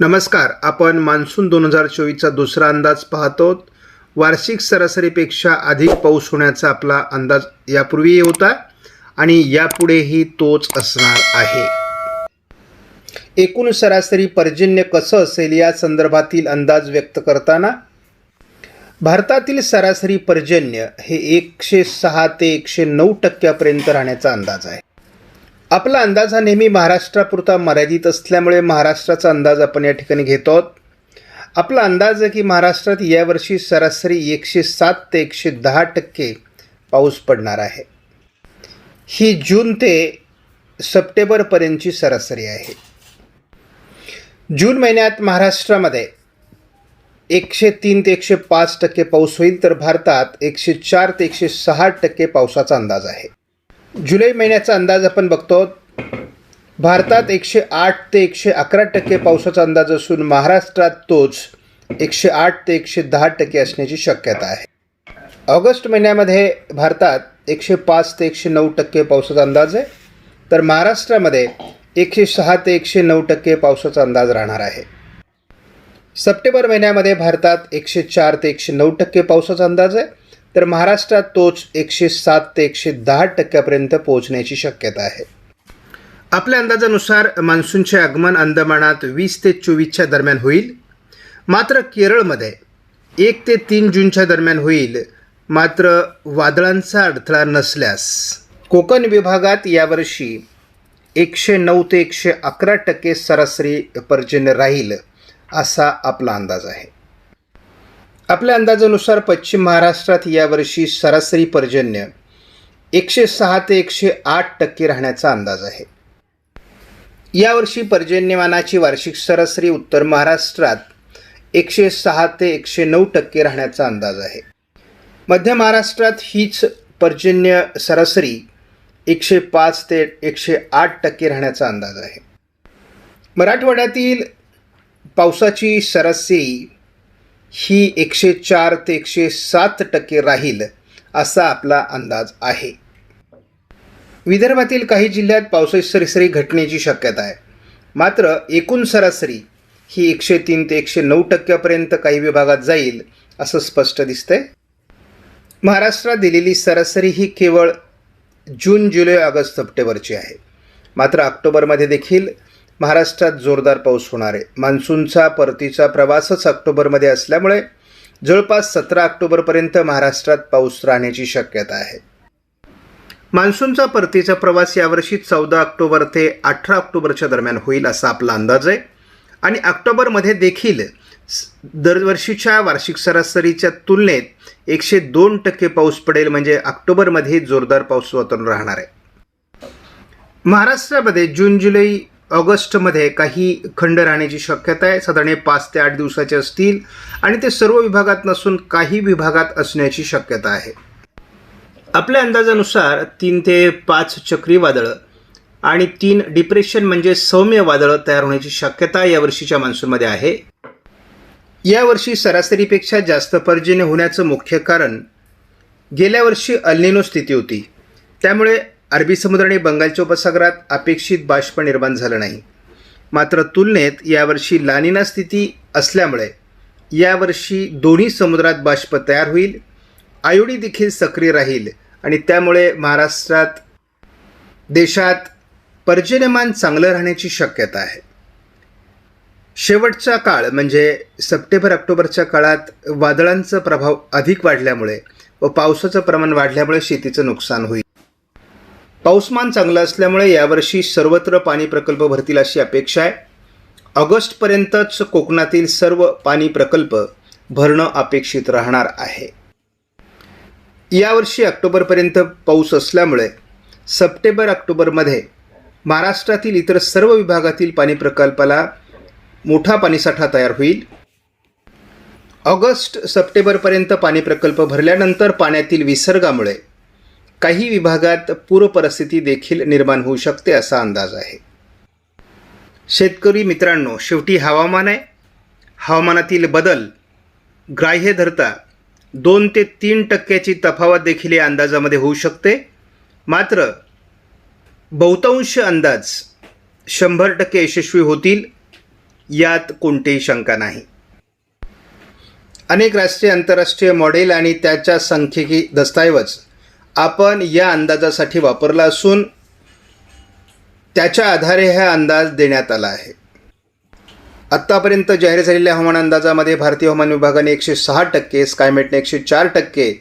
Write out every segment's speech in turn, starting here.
नमस्कार आपण मान्सून दोन हजार चोवीसचा दुसरा अंदाज पाहतो वार्षिक सरासरीपेक्षा अधिक पाऊस होण्याचा आपला अंदाज यापूर्वीही होता आणि यापुढेही तोच असणार आहे. एकूण सरासरी पर्जन्य कसं असेल या संदर्भातील अंदाज व्यक्त करताना भारतातील सरासरी पर्जन्य हे एकशे सहा ते एकशे नऊ टक्क्यापर्यंत राहण्याचा अंदाज आहे. आपला अंदाज हा नेहमी महाराष्ट्रापुरता मर्यादित असल्यामुळे महाराष्ट्राचा अंदाज आपण या ठिकाणी घेतो आहोत. आपला अंदाज आहे की महाराष्ट्रात यावर्षी सरासरी एकशे सात ते एकशे दहा टक्के पाऊस पडणार आहे. ही जून ते सप्टेंबरपर्यंतची सरासरी आहे. जून महिन्यात महाराष्ट्रामध्ये एकशे तीन ते एकशे पाच टक्के पाऊस होईल तर भारतात एकशे चार ते एकशे सहा टक्के पावसाचा अंदाज आहे. जुलै महिन्याचा अंदाज आपण बघतो. भारतात एकशे आठ ते एकशे अकरा टक्के पावसाचा अंदाज असून महाराष्ट्रात तोच एकशे आठ ते एकशे दहा टक्के असण्याची शक्यता आहे. ऑगस्ट महिन्यामध्ये भारतात एकशे पाच ते एकशे नऊ टक्के पावसाचा अंदाज आहे. तर महाराष्ट्रामध्ये एकशे सहा ते एकशे नऊ टक्के पावसाचा अंदाज राहणार आहे. सप्टेंबर महिन्यामध्ये भारतात एकशे चार ते एकशे नऊ टक्के पावसाचा अंदाज आहे. तर महाराष्ट्रात तोच एकशे सात ते एकशे दहा टक्क्यापर्यंत पोहोचण्याची शक्यता आहे. आपल्या अंदाजानुसार मान्सूनचे आगमन अंदमानात वीस ते चोवीसच्या दरम्यान होईल. मात्र केरळमध्ये एक ते तीन जूनच्या दरम्यान होईल. मात्र वादळांचा अडथळा नसल्यास कोकण विभागात यावर्षी एकशे नऊ ते एकशे अकरा टक्के सरासरी पर्जन्य राहील असा आपला अंदाज आहे. आपल्या अंदाजानुसार पश्चिम महाराष्ट्रात यावर्षी सरासरी पर्जन्य एकशे सहा ते एकशे आठ टक्के राहण्याचा अंदाज आहे. यावर्षी पर्जन्यमानाची वार्षिक सरासरी उत्तर महाराष्ट्रात एकशे सहा ते एकशे नऊ टक्के राहण्याचा अंदाज आहे. मध्य महाराष्ट्रात हीच पर्जन्य सरासरी एकशे पाच ते एकशे आठ टक्के राहण्याचा अंदाज आहे. मराठवाड्यातील पावसाची सरासरी ही एकशे चार ते एकशे सात टक्के राहील असा आपला अंदाज आहे. विदर्भातील काही जिल्ह्यात पावसाची सरासरी घटण्याची शक्यता आहे. मात्र एकूण सरासरी ही एकशे तीन ते एकशे नऊ टक्क्यापर्यंत काही विभागात जाईल असं स्पष्ट दिसतंय. महाराष्ट्रात दिलेली सरासरी ही केवळ जून जुलै ऑगस्ट सप्टेंबरची आहे. मात्र ऑक्टोबरमध्ये देखील महाराष्ट्रात जोरदार पाऊस होणार आहे. मान्सूनचा परतीचा प्रवासच ऑक्टोबरमध्ये असल्यामुळे जवळपास सतरा ऑक्टोबरपर्यंत महाराष्ट्रात पाऊस राहण्याची शक्यता आहे. मान्सूनचा परतीचा प्रवास यावर्षी चौदा ऑक्टोबर ते अठरा ऑक्टोबरच्या दरम्यान होईल असा आपला अंदाज आहे. आणि ऑक्टोबरमध्ये देखील दरवर्षीच्या वार्षिक सरासरीच्या तुलनेत एकशे दोन टक्के पाऊस पडेल म्हणजे ऑक्टोबरमध्ये जोरदार पाऊस वातावरण राहणार आहे. महाराष्ट्रामध्ये जून जुलै ऑगस्टमध्ये काही खंड राहण्याची शक्यता आहे. साधारण पाच ते आठ दिवसाचे असतील आणि ते सर्व विभागात नसून काही विभागात असण्याची शक्यता आहे. आपल्या अंदाजानुसार तीन ते पाच चक्रीवादळं आणि तीन डिप्रेशन म्हणजे सौम्य वादळं तयार होण्याची शक्यता यावर्षीच्या मान्सूनमध्ये आहे. यावर्षी सरासरीपेक्षा जास्त पर्जन्य होण्याचं मुख्य कारण गेल्या वर्षी अल्निनो स्थिती होती. त्यामुळे अरबी समुद्र आणि बंगालच्या उपसागरात अपेक्षित बाष्प निर्माण झालं नाही. मात्र तुलनेत यावर्षी लानिना स्थिती असल्यामुळे यावर्षी दोन्ही समुद्रात बाष्प तयार होईल आयोडी देखील सक्रिय राहील आणि त्यामुळे महाराष्ट्रात देशात पर्जन्यमान चांगलं राहण्याची शक्यता आहे. शेवटचा काळ म्हणजे सप्टेंबर ऑक्टोबरच्या काळात वादळांचा प्रभाव अधिक वाढल्यामुळे व पावसाचं प्रमाण वाढल्यामुळे शेतीचं नुकसान होईल. पाऊसमान चांगलं असल्यामुळे यावर्षी सर्वत्र पाणी प्रकल्प भरतील अशी अपेक्षा आहे. ऑगस्टपर्यंतच कोकणातील सर्व पाणी प्रकल्प भरणं अपेक्षित राहणार आहे. यावर्षी ऑक्टोबरपर्यंत पाऊस असल्यामुळे सप्टेंबर ऑक्टोबरमध्ये महाराष्ट्रातील इतर सर्व विभागातील पाणी प्रकल्पाला मोठा पाणीसाठा तयार होईल. ऑगस्ट सप्टेंबरपर्यंत पाणी प्रकल्प भरल्यानंतर पाण्यातील विसर्गामुळे काही विभागात पूर परिस्थिती देखील निर्माण होऊ शकते असा अंदाज आहे. शेतकरी मित्रांनो शेवटी हवामान आहे. हवामानातील बदल ग्राह्य धरता दोन ते तीन टक्क्याची तफावत देखील या अंदाजामध्ये होऊ शकते. मात्र बहुतांश अंदाज शंभर टक्के यशस्वी होतील यात कोणतीही शंका नाही. अनेक राष्ट्रीय आंतरराष्ट्रीय मॉडेल आणि त्याच्या संख्येकी दस्तऐवज आपण या अंदाजासाठी वापरला असून त्याच्या आधारे हा अंदाज देण्यात आला आहे. आत्तापर्यंत जाहीर झालेल्या हवामान अंदाजामध्ये भारतीय हवामान विभागाने एकशे सहा टक्के स्कायमेटने एकशे चार टक्के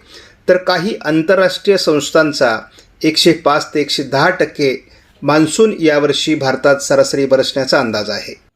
तर काही आंतरराष्ट्रीय संस्थांचा एकशे पाच ते एकशे दहा टक्के मान्सून यावर्षी भारतात सरासरी बरसण्याचा अंदाज आहे.